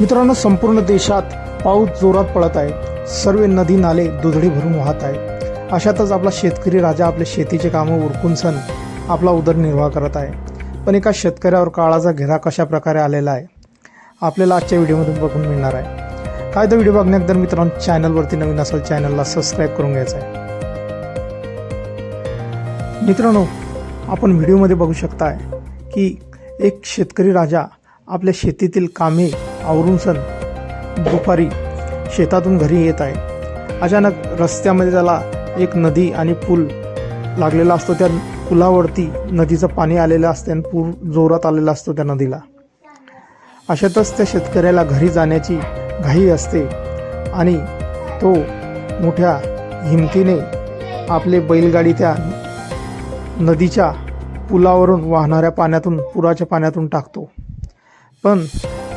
मित्रांनो संपूर्ण देशात पाऊस जोरात पडत आहे. सर्व नदी नाले दुधडी भरून वाहत आहे अशातच आपला शेतकरी राजा आपले शेतीचे कामं उरकून सण आपला उदरनिर्वाह करत आहे. पण एका शेतकऱ्यावर काळाचा घेरा कशा प्रकारे आलेला आहे आपल्याला आजच्या व्हिडिओमधून बघून मिळणार आहे. काय तर व्हिडिओ बघण्यात मित्रांनो चॅनलवरती नवीन असेल चॅनलला सबस्क्राईब करून घ्यायचं आहे. मित्रांनो आपण व्हिडिओमध्ये बघू शकताय की एक शेतकरी राजा आपल्या शेतीतील कामे आवरून सण दुपारी शेतातून घरी येत आहे. अचानक रस्त्यामध्ये त्याला एक नदी आणि पूल लागलेला असतो. त्या पुलावरती नदीचं पाणी आलेलं असते आणि पूर जोरात आलेला असतो त्या नदीला. अशातच त्या शेतकऱ्याला घरी जाण्याची घाई असते आणि तो मोठ्या हिमतीने आपले बैलगाडी त्या नदीच्या पुलावरून वाहणाऱ्या पाण्यातून पुराच्या पाण्यातून टाकतो. पण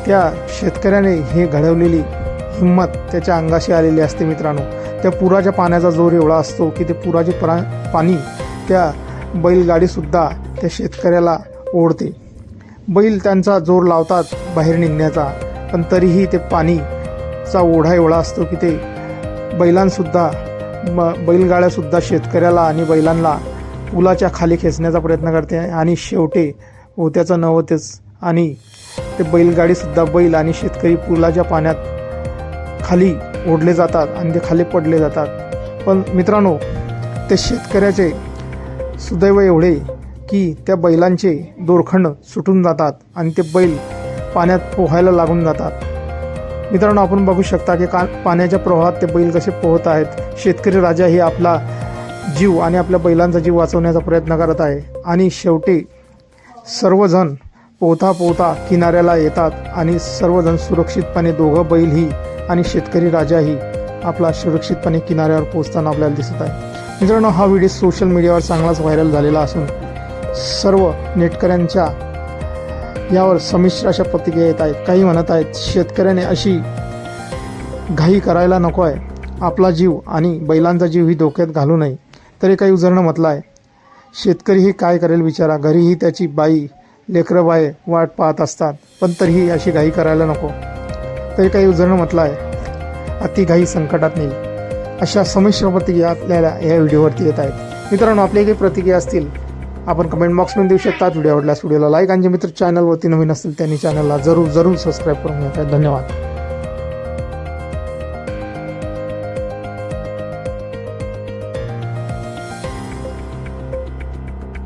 त्या शेतकऱ्याने हे घडवलेली हिंमत त्याच्या अंगाशी आलेली असते मित्रांनो. त्या पुराच्या पाण्याचा जोर एवढा असतो की ते पुराचे पा पाणी त्या बैलगाडीसुद्धा त्या शेतकऱ्याला ओढते. बैल त्यांचा जोर लावतात बाहेर निघण्याचा पण तरीही ते पाणीचा ओढा एवढा असतो की ते बैलांसुद्धा म बैलगाड्यासुद्धा शेतकऱ्याला आणि बैलांना पुलाच्या खाली खेचण्याचा प्रयत्न करते आणि शेवटे होत्याचं नवतेच आणि ते बैलगाडीसुद्धा बैल आणि शेतकरी पुलाच्या पाण्यात खाली ओढले जातात आणि ते खाली पडले जातात. पण मित्रांनो ते शेतकऱ्याचे सुदैव एवढे की त्या बैलांचे दोरखंड सुटून जातात आणि ते बैल पाण्यात पोहायला लागून जातात. मित्रांनो आपण बघू शकता की का पाण्याच्या प्रवाहात ते बैल कसे पोहत आहेत. शेतकरी राजा हे आपला जीव आणि आपल्या बैलांचा जीव वाचवण्याचा प्रयत्न करत आहे. आणि शेवटी सर्वजण पोहता पोहता किनाऱ्याला येतात आणि सर्वजण सुरक्षितपणे दोघं बैलही आणि शेतकरी राजाही आपला सुरक्षितपणे किनाऱ्यावर पोहोचताना आपल्याला दिसत आहे. मित्रांनो हा व्हिडिओ सोशल मीडियावर चांगलाच व्हायरल झालेला असून सर्व नेटकऱ्यांच्या यावर संमिश्र अशा प्रतिक्रिया येत आहेत. काही म्हणत आहेत शेतकऱ्याने अशी घाई करायला नको आहे. आपला जीव आणि बैलांचा जीव ही धोक्यात घालू नये. तरी काही उजरणं म्हटलं आहे. शेतकरीही काय करेल विचारा घरीही त्याची बाई लेकरं बाय वाट पाहत असतात. पण तरीही अशी घाई करायला नको. तरी काही उजळणं म्हटलं आहे. अति घाई संकटात नाही अशा संमिश्र प्रतिक्रिया आपल्याला या व्हिडिओवरती येत आहेत. मित्रांनो आपल्या काही प्रतिक्रिया असतील आपण कमेंट बॉक्समध्ये देऊ शकतात. व्हिडिओ आवडल्यास व्हिडिओला लाईक आणि जे मित्र चॅनलवरती नवीन असतील त्यांनी चॅनलला जरूर जरूर सबस्क्राईब करून घ्या. धन्यवाद.